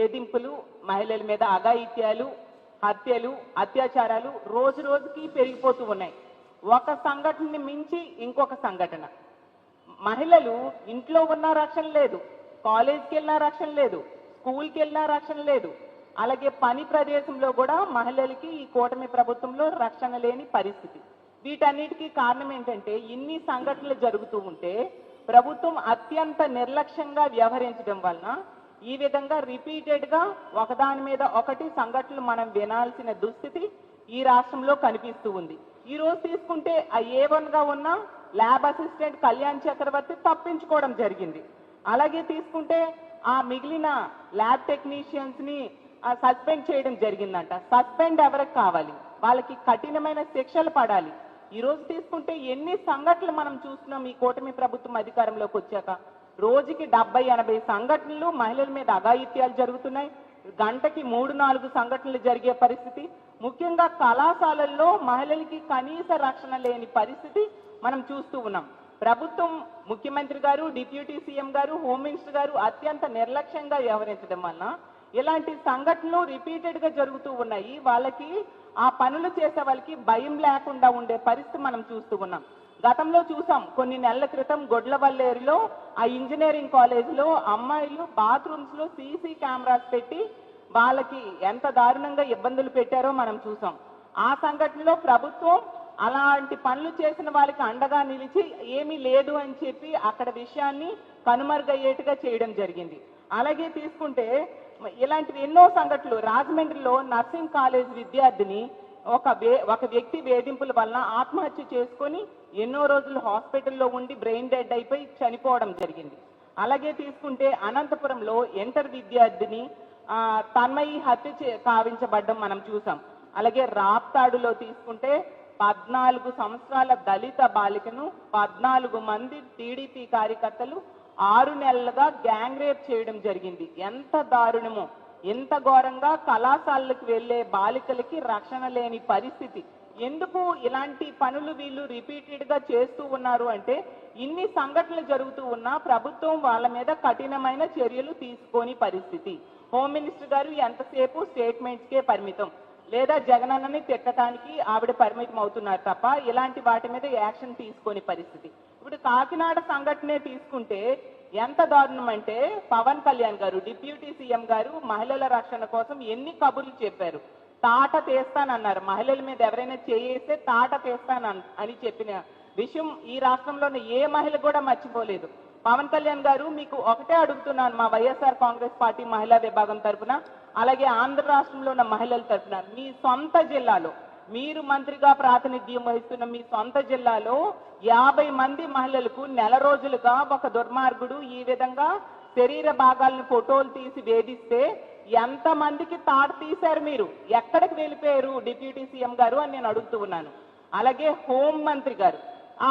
వేధింపులు మహిళల మీద అఘాయిత్యాలు హత్యలు అత్యాచారాలు రోజు రోజుకి పెరిగిపోతూ ఉన్నాయి. ఒక సంఘటనని మించి ఇంకొక సంఘటన. మహిళలు ఇంట్లో ఉన్న రక్షణ లేదు కాలేజ్కి వెళ్ళినా రక్షణ లేదు స్కూల్కి వెళ్ళినా రక్షణ లేదు. అలాగే పని ప్రదేశంలో కూడా మహిళలకి ఈ కూటమి ప్రభుత్వంలో రక్షణ లేని పరిస్థితి. వీటన్నిటికీ కారణం ఏంటంటే ఇన్ని సంఘటనలు జరుగుతూ ఉంటే ప్రభుత్వం అత్యంత నిర్లక్ష్యంగా వ్యవహరించడం వలన ఈ విధంగా రిపీటెడ్గా ఒకదాని మీద ఒకటి సంఘటనలు మనం వినాల్సిన దుస్థితి ఈ రాష్ట్రంలో కనిపిస్తూ ఉంది. ఈ రోజు తీసుకుంటే ఆ ఏ వన్గా ఉన్న ల్యాబ్ అసిస్టెంట్ కళ్యాణ్ చక్రవర్తి తప్పించుకోవడం జరిగింది. అలాగే తీసుకుంటే ఆ మిగిలిన ల్యాబ్ టెక్నీషియన్స్ని సస్పెండ్ చేయడం జరిగిందంట. సస్పెండ్ ఎవరికి కావాలి? వాళ్ళకి కఠినమైన శిక్షలు పడాలి. ఈ రోజు తీసుకుంటే ఎన్ని సంఘటనలు మనం చూస్తున్నాం ఈ కూటమి ప్రభుత్వం అధికారంలోకి వచ్చాక? రోజుకి డెబ్బై ఎనభై సంఘటనలు మహిళల మీద అఘాయిత్యాలు జరుగుతున్నాయి. గంటకి మూడు నాలుగు సంఘటనలు జరిగే పరిస్థితి. ముఖ్యంగా కళాశాలల్లో మహిళలకి కనీస రక్షణ లేని పరిస్థితి మనం చూస్తూ ఉన్నాం. ప్రభుత్వం ముఖ్యమంత్రి గారు డిప్యూటీ సీఎం గారు హోమ్ మినిస్టర్ గారు అత్యంత నిర్లక్ష్యంగా వ్యవహరించడం వలన ఇలాంటి సంఘటనలు రిపీటెడ్గా జరుగుతూ ఉన్నాయి. వాళ్ళకి ఆ పనులు చేసే వాళ్ళకి భయం లేకుండా ఉండే పరిస్థితి మనం చూస్తూ ఉన్నాం. గతంలో చూసాం కొన్ని నెలల క్రితం గొడ్లవల్లేరులో ఆ ఇంజనీరింగ్ కాలేజీలో అమ్మాయిలు బాత్రూమ్స్లో సీసీ కెమెరాస్ పెట్టి వాళ్ళకి ఎంత దారుణంగా ఇబ్బందులు పెట్టారో మనం చూసాం. ఆ సంఘటనలో ప్రభుత్వం అలాంటి పనులు చేసిన వాళ్ళకి అండగా నిలిచి ఏమీ లేదు అని చెప్పి అక్కడ విషయాన్ని కనుమరుగయ్యేట్టుగా చేయడం జరిగింది. అలాగే తీసుకుంటే ఇలాంటివి ఎన్నో సంఘటనలు. రాజమండ్రిలో నర్సింగ్ కాలేజ్ విద్యార్థిని ఒక వే ఒక వ్యక్తి వేధింపుల వలన ఆత్మహత్య చేసుకొని ఎన్నో రోజులు హాస్పిటల్లో ఉండి బ్రెయిన్ డెడ్ అయిపోయి చనిపోవడం జరిగింది. అలాగే తీసుకుంటే అనంతపురంలో ఇంటర్ విద్యార్థిని తన్మయి హత్య చే- కావించబడ్డం మనం చూసాం. అలాగే రాప్తాడులో తీసుకుంటే పద్నాలుగు సంవత్సరాల దళిత బాలికను పద్నాలుగు మంది టీడీపీ కార్యకర్తలు ఆరు నెలలుగా గ్యాంగ్ రేప్ చేయడం జరిగింది. ఎంత దారుణమో. ఎంత ఘోరంగా కళాశాలలకు వెళ్ళే బాలికలకి రక్షణ లేని పరిస్థితి. ఎందుకు ఇలాంటి పనులు వీళ్ళు రిపీటెడ్గా చేస్తూ ఉన్నారు అంటే ఇన్ని సంఘటనలు జరుగుతూ ఉన్నా ప్రభుత్వం వాళ్ళ మీద కఠినమైన చర్యలు తీసుకోని పరిస్థితి. హోమ్ మినిస్టర్ గారు ఎంతసేపు స్టేట్మెంట్స్ కే పరిమితం? లేదా జగనన్నని తిట్టడానికి ఆవిడ పరిమితం అవుతున్నారు తప్ప ఇలాంటి వాటి మీద యాక్షన్ తీసుకొని పరిస్థితి. ఇప్పుడు కాకినాడ సంఘటనే తీసుకుంటే ఎంత దారుణం అంటే పవన్ కళ్యాణ్ గారు డిప్యూటీ సీఎం గారు మహిళల రక్షణ కోసం ఎన్ని కబుర్లు చెప్పారు. తాట తీస్తానన్నారు. మహిళల మీద ఎవరైనా చేయేస్తే తాట తీస్తాన అని చెప్పిన విషయం ఈ రాష్ట్రంలోని ఏ మహిళ కూడా మర్చిపోలేదు. పవన్ కళ్యాణ్ గారు మీకు ఒకటే అడుగుతున్నాను మా వైఎస్ఆర్ కాంగ్రెస్ పార్టీ మహిళా విభాగం తరఫున అలాగే ఆంధ్ర రాష్ట్రంలో ఉన్న మహిళల తరపున. మీ సొంత జిల్లాలో మీరు మంత్రిగా ప్రాతినిధ్యం వహిస్తున్న మీ సొంత జిల్లాలో యాభై మంది మహిళలకు నెల రోజులుగా ఒక దుర్మార్గుడు ఈ విధంగా శరీర భాగాలను ఫోటోలు తీసి వేధిస్తే ఎంత మందికి తాట తీశారు మీరు? ఎక్కడికి వెళ్ళిపోయారు డిప్యూటీ సీఎం గారు అని నేను అడుగుతూ ఉన్నాను. అలాగే హోం మంత్రి గారు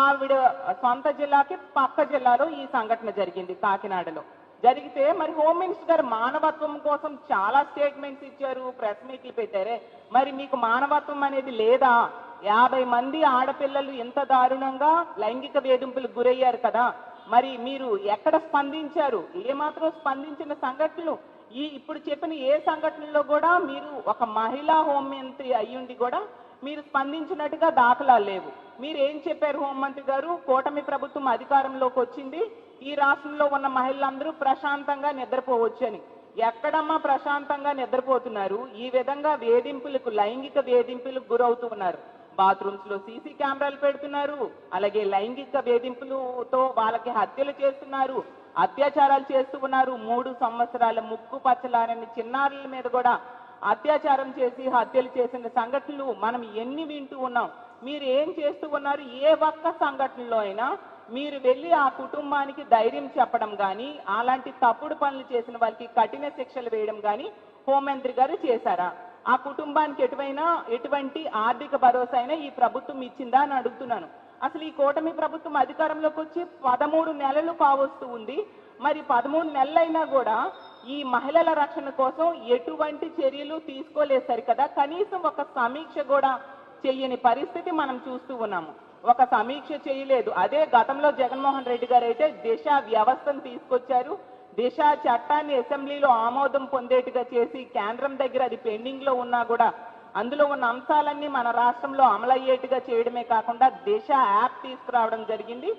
ఆవిడ సొంత జిల్లాకి పక్క జిల్లాలో ఈ సంఘటన జరిగింది కాకినాడలో. జరిగితే మరి హోమ్ మినిస్టర్ గారు మానవత్వం కోసం చాలా స్టేట్మెంట్స్ ఇచ్చారు ప్రెస్ మీట్లు పెట్టారే. మరి మీకు మానవత్వం అనేది లేదా? యాభై మంది ఆడపిల్లలు ఎంత దారుణంగా లైంగిక వేధింపులకు గురయ్యారు కదా. మరి మీరు ఎక్కడ స్పందించారు? ఏమాత్రం స్పందించిన సంఘటనలు? ఈ ఇప్పుడు చెప్పిన ఏ సంఘటనలో కూడా మీరు ఒక మహిళా హోంమంత్రి అయ్యుండి కూడా మీరు స్పందించినట్టుగా దాఖలా లేవు. మీరు ఏం చెప్పారు హోంమంత్రి గారు? కూటమి ప్రభుత్వం అధికారంలోకి వచ్చింది. ఈ రాష్ట్రంలో ఉన్న మహిళలందరూ ప్రశాంతంగా నిద్రపోవచ్చని ఎక్కడమ్మా ప్రశాంతంగా నిద్రపోతున్నారు? ఈ విధంగా వేధింపులకు లైంగిక వేధింపులకు గురవుతూ ఉన్నారు. బాత్రూమ్స్లో సీసీ కెమెరాలు పెడుతున్నారు. అలాగే లైంగిక వేధింపులతో వాళ్ళకి హత్యలు చేస్తున్నారు. అత్యాచారాలు చేస్తూ ఉన్నారు. మూడు సంవత్సరాల ముక్కు పచ్చలారని చిన్నారుల మీద కూడా అత్యాచారం చేసి హత్యలు చేసిన సంఘటనలు మనం ఎన్ని వింటూ ఉన్నాం. మీరు ఏం చేస్తూ ఉన్నారు? ఏ ఒక్క సంఘటనలో అయినా మీరు వెళ్ళి ఆ కుటుంబానికి ధైర్యం చెప్పడం కానీ అలాంటి తప్పుడు పనులు చేసిన వాళ్ళకి కఠిన శిక్షలు వేయడం కానీ హోంమంత్రి గారు చేశారా? ఆ కుటుంబానికి ఎటువైనా ఎటువంటి ఆర్థిక భరోసా అయినా ఈ ప్రభుత్వం ఇచ్చిందా అని అడుగుతున్నాను. అసలు ఈ కూటమి ప్రభుత్వం అధికారంలోకి వచ్చి పదమూడు నెలలు కావస్తూ ఉంది. మరి పదమూడు నెలలైనా కూడా ఈ మహిళల రక్షణ కోసం ఎటువంటి చర్యలు తీసుకోలేదు సరికదా? కనీసం ఒక సమీక్ష కూడా చెయ్యని పరిస్థితి మనం చూస్తూ ఉన్నాము. ఒక సమీక్ష చేయలేదు. అదే గతంలో జగన్మోహన్ రెడ్డి గారు అయితే దిశ వ్యవస్థను తీసుకొచ్చారు. దిశ చట్టాన్ని అసెంబ్లీలో ఆమోదం పొందేట్టుగా చేసి కేంద్రం దగ్గర అది పెండింగ్లో ఉన్నా కూడా అందులో ఉన్న అంశాలన్నీ మన రాష్ట్రంలో అమలయ్యేట్టుగా చేయడమే కాకుండా దిశ యాప్ తీసుకురావడం జరిగింది.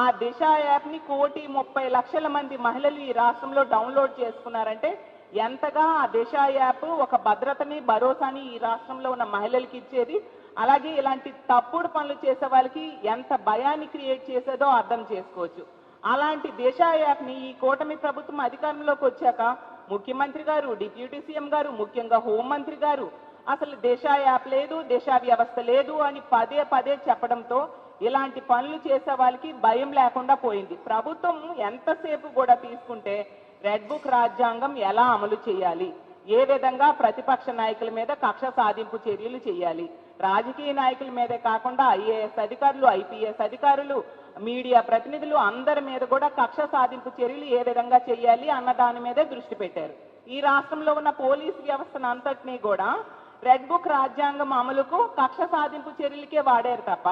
ఆ దిశ యాప్ని కోటి ముప్పై లక్షల మంది మహిళలు ఈ రాష్ట్రంలో డౌన్లోడ్ చేసుకున్నారంటే ఎంతగా ఆ దిశ యాప్ ఒక భద్రతని భరోసాని ఈ రాష్ట్రంలో ఉన్న మహిళలకి ఇచ్చేది అలాగే ఇలాంటి తప్పుడు పనులు చేసే వాళ్ళకి ఎంత భయాన్ని క్రియేట్ చేసేదో అర్థం చేసుకోవచ్చు. అలాంటి దిశ యాప్ని ఈ కూటమి ప్రభుత్వం అధికారంలోకి వచ్చాక ముఖ్యమంత్రి గారు డిప్యూటీ సీఎం గారు ముఖ్యంగా హోంమంత్రి గారు అసలు దిశ యాప్ లేదు దిశ వ్యవస్థ లేదు అని పదే పదే చెప్పడంతో ఇలాంటి పనులు చేసే వాళ్ళకి భయం లేకుండా పోయింది. ప్రభుత్వం ఎంతసేపు కూడా తీసుకుంటే రెడ్ బుక్ రాజ్యాంగం ఎలా అమలు చేయాలి? ఏ విధంగా ప్రతిపక్ష నాయకుల మీద కక్ష సాధింపు చర్యలు చేయాలి? రాజకీయ నాయకుల మీదే కాకుండా ఐఏఎస్ అధికారులు ఐపీఎస్ అధికారులు మీడియా ప్రతినిధులు అందరి మీద కూడా కక్ష సాధింపు చర్యలు ఏ విధంగా చేయాలి అన్న దాని మీదే దృష్టి పెట్టారు. ఈ రాష్ట్రంలో ఉన్న పోలీస్ వ్యవస్థను అంతటినీ కూడా రెడ్ బుక్ రాజ్యాంగం అమలుకు కక్ష సాధింపు చర్యలకే వాడారు తప్ప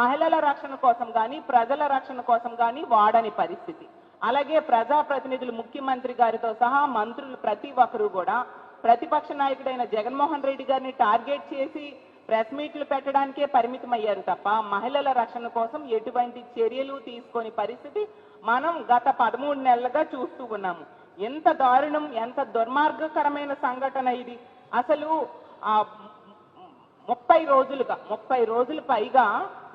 మహిళల రక్షణ కోసం కానీ ప్రజల రక్షణ కోసం కానీ వాడని పరిస్థితి. అలాగే ప్రజాప్రతినిధులు ముఖ్యమంత్రి గారితో సహా మంత్రులు ప్రతి ఒక్కరూ కూడా ప్రతిపక్ష నాయకుడైన జగన్మోహన్ రెడ్డి గారిని టార్గెట్ చేసి ప్రెస్ మీట్లు పెట్టడానికే పరిమితం అయ్యారు తప్ప మహిళల రక్షణ కోసం ఎటువంటి చర్యలు తీసుకొని పరిస్థితి మనం గత పదమూడు నెలలుగా చూస్తూ ఉన్నాము. ఎంత దారుణం ఎంత దుర్మార్గకరమైన సంఘటన ఇది. అసలు ముప్పై రోజులుగా ముప్పై రోజులు పైగా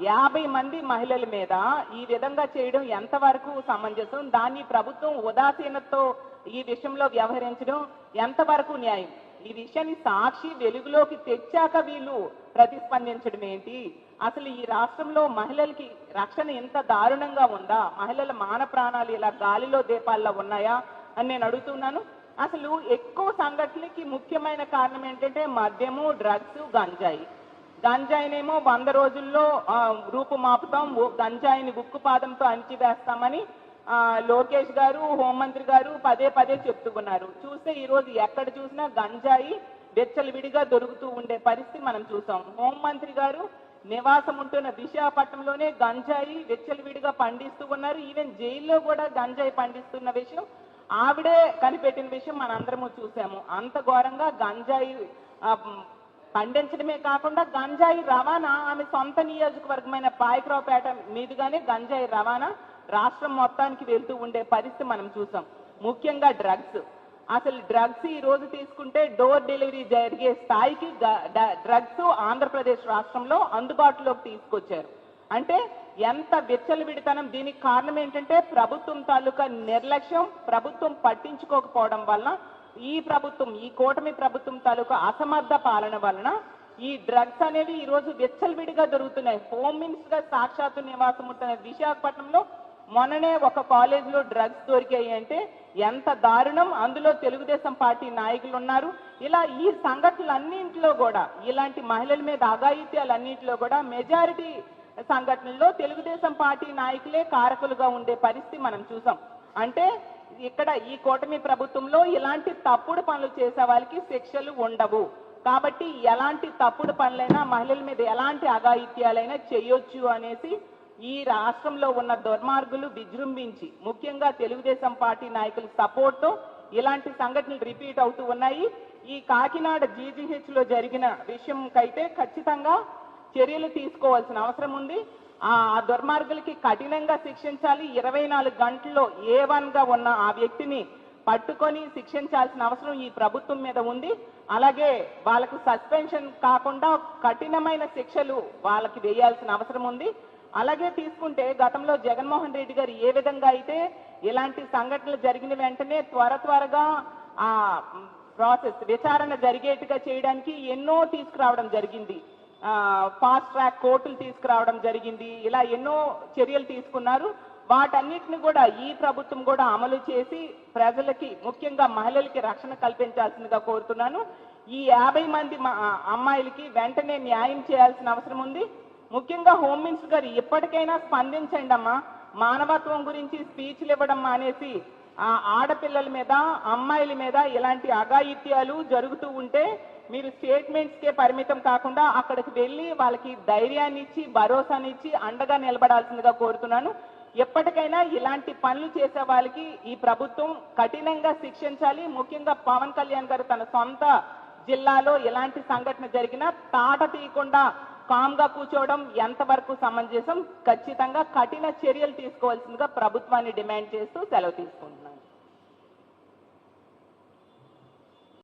యాభై మంది మహిళల మీద ఈ విధంగా చేయడం ఎంతవరకు సమంజసం? దాన్ని ప్రభుత్వం ఉదాసీనతో ఈ విషయంలో వ్యవహరించడం ఎంతవరకు న్యాయం? ఈ విషయాన్ని సాక్షి వెలుగులోకి తెచ్చాక వీళ్ళు ప్రతిస్పందించడం ఏంటి? అసలు ఈ రాష్ట్రంలో మహిళలకి రక్షణ ఎంత దారుణంగా ఉందా? మహిళల మాన ప్రాణాలు ఇలా గాలిలో దీపాల్లో ఉన్నాయా అని నేను అడుగుతున్నాను. అసలు ఎక్కువ సంఘటనకి ముఖ్యమైన కారణం ఏంటంటే మద్యము డ్రగ్స్ గంజాయి. గంజాయినేమో వంద రోజుల్లో రూపు రూపుమాపుతాం గంజాయిని ఉక్కుపాదంతో అణిచివేస్తామని లోకేష్ గారు హోంమంత్రి గారు పదే పదే చెప్తున్నారు. చూస్తే ఈరోజు ఎక్కడ చూసినా గంజాయి విడిగా దొరుకుతూ ఉండే పరిస్థితి మనం చూసాం. హోంమంత్రి గారు నివాసం ఉంటున్న విశాఖపట్నంలోనే గంజాయి విడిగా పండిస్తూ ఉన్నారు. ఈవెన్ జైల్లో కూడా గంజాయి పండిస్తున్న విషయం ఆవిడే కనిపెట్టిన విషయం మనందరము చూసాము. అంత ఘోరంగా గంజాయి పండించడమే కాకుండా గంజాయి రవాణా ఆమె సొంత నియోజకవర్గమైన పాయకరావుపేట మీదుగానే గంజాయి రవాణా రాష్ట్రం మొత్తానికి వెళ్తూ ఉండే పరిస్థితి మనం చూసాం. ముఖ్యంగా డ్రగ్స్. అసలు డ్రగ్స్ ఈ రోజు తీసుకుంటే డోర్ డెలివరీ జరిగే స్థాయికి డ్రగ్స్ ఆంధ్రప్రదేశ్ రాష్ట్రంలో అందుబాటులోకి తీసుకొచ్చారు. అంటే ఎంత విచ్చలవిడితనం దీనికి కారణం ఏంటంటే ప్రభుత్వం తాలూకా నిర్లక్ష్యం ప్రభుత్వం పట్టించుకోకపోవడం వలన ఈ ప్రభుత్వం ఈ కూటమి ప్రభుత్వం తాలూకా అసమర్థ పాలన వలన ఈ డ్రగ్స్ అనేవి ఈ రోజు విచ్చలవిడిగా దొరుకుతున్నాయి హోమ్ మినిస్టర్గా సాక్షాత్తు నివాసం ఉంటున్న విశాఖపట్నంలో మొన్ననే ఒక కాలేజ్లో డ్రగ్స్ దొరికాయి అంటే ఎంత దారుణం. అందులో తెలుగుదేశం పార్టీ నాయకులు ఉన్నారు. ఇలా ఈ సంఘటనలన్నింటిలో కూడా ఇలాంటి మహిళల మీద అఘాయిత్యాలన్నింటిలో కూడా మెజారిటీ సంఘటనల్లో తెలుగుదేశం పార్టీ నాయకులే కారకులుగా ఉండే పరిస్థితి మనం చూసాం. అంటే ఇక్కడ ఈ కూటమి ప్రభుత్వంలో ఇలాంటి తప్పుడు పనులు చేసే వాళ్ళకి శిక్షలు ఉండవు. కాబట్టి ఎలాంటి తప్పుడు పనులైనా మహిళల మీద ఎలాంటి అఘాయిత్యాలైనా చేయొచ్చు అనేసి ఈ రాష్ట్రంలో ఉన్న దుర్మార్గులు విజృంభించి ముఖ్యంగా తెలుగుదేశం పార్టీ నాయకుల సపోర్ట్తో ఇలాంటి సంఘటనలు రిపీట్ అవుతూ ఉన్నాయి. ఈ కాకినాడ జీజీహెచ్లో జరిగిన విషయంకైతే ఖచ్చితంగా చర్యలు తీసుకోవాల్సిన అవసరం ఉంది. ఆ దుర్మార్గులకి కఠినంగా శిక్షించాలి. ఇరవై నాలుగు గంటల్లో ఏ వన్గా ఉన్న ఆ వ్యక్తిని పట్టుకొని శిక్షించాల్సిన అవసరం ఈ ప్రభుత్వం మీద ఉంది. అలాగే వాళ్ళకు సస్పెన్షన్ కాకుండా కఠినమైన శిక్షలు వాళ్ళకి వేయాల్సిన అవసరం ఉంది. అలాగే తీసుకుంటే గతంలో జగన్మోహన్ రెడ్డి గారు ఏ విధంగా అయితే ఇలాంటి సంఘటనలు జరిగిన వెంటనే త్వర త్వరగా ఆ ప్రాసెస్ విచారణ జరిగేట్టుగా చేయడానికి ఎన్నో తీసుకురావడం జరిగింది. ఫాస్ట్ ట్రాక్ కోర్టులు తీసుకురావడం జరిగింది. ఇలా ఎన్నో చర్యలు తీసుకున్నారు. వాటన్నిటిని కూడా ఈ ప్రభుత్వం కూడా అమలు చేసి ప్రజలకి ముఖ్యంగా మహిళలకి రక్షణ కల్పించాల్సిందిగా కోరుతున్నాను. ఈ యాభై మంది అమ్మాయిలకి వెంటనే న్యాయం చేయాల్సిన అవసరం ఉంది. ముఖ్యంగా హోమ్ మినిస్టర్ గారు ఇప్పటికైనా స్పందించండి అమ్మా. మానవత్వం గురించి స్పీచ్లు ఇవ్వడం మానేసి ఆ ఆడపిల్లల మీద అమ్మాయిల మీద ఇలాంటి అఘాయిత్యాలు జరుగుతూ ఉంటే మీరు స్టేట్మెంట్స్కే పరిమితం కాకుండా అక్కడికి వెళ్ళి వాళ్ళకి ధైర్యాన్ని ఇచ్చి భరోసాని ఇచ్చి అండగా నిలబడాల్సిందిగా కోరుతున్నాను. ఎప్పటికైనా ఇలాంటి పనులు చేసే వాళ్ళకి ఈ ప్రభుత్వం కఠినంగా శిక్షించాలి. ముఖ్యంగా పవన్ కళ్యాణ్ గారు తన సొంత జిల్లాలో ఎలాంటి సంఘటన జరిగినా తాట తీయకుండా కామ్గా కూర్చోవడం ఎంతవరకు సమంజసం? ఖచ్చితంగా కఠిన చర్యలు తీసుకోవాల్సిందిగా ప్రభుత్వాన్ని డిమాండ్ చేస్తూ సెలవు తీసుకుంది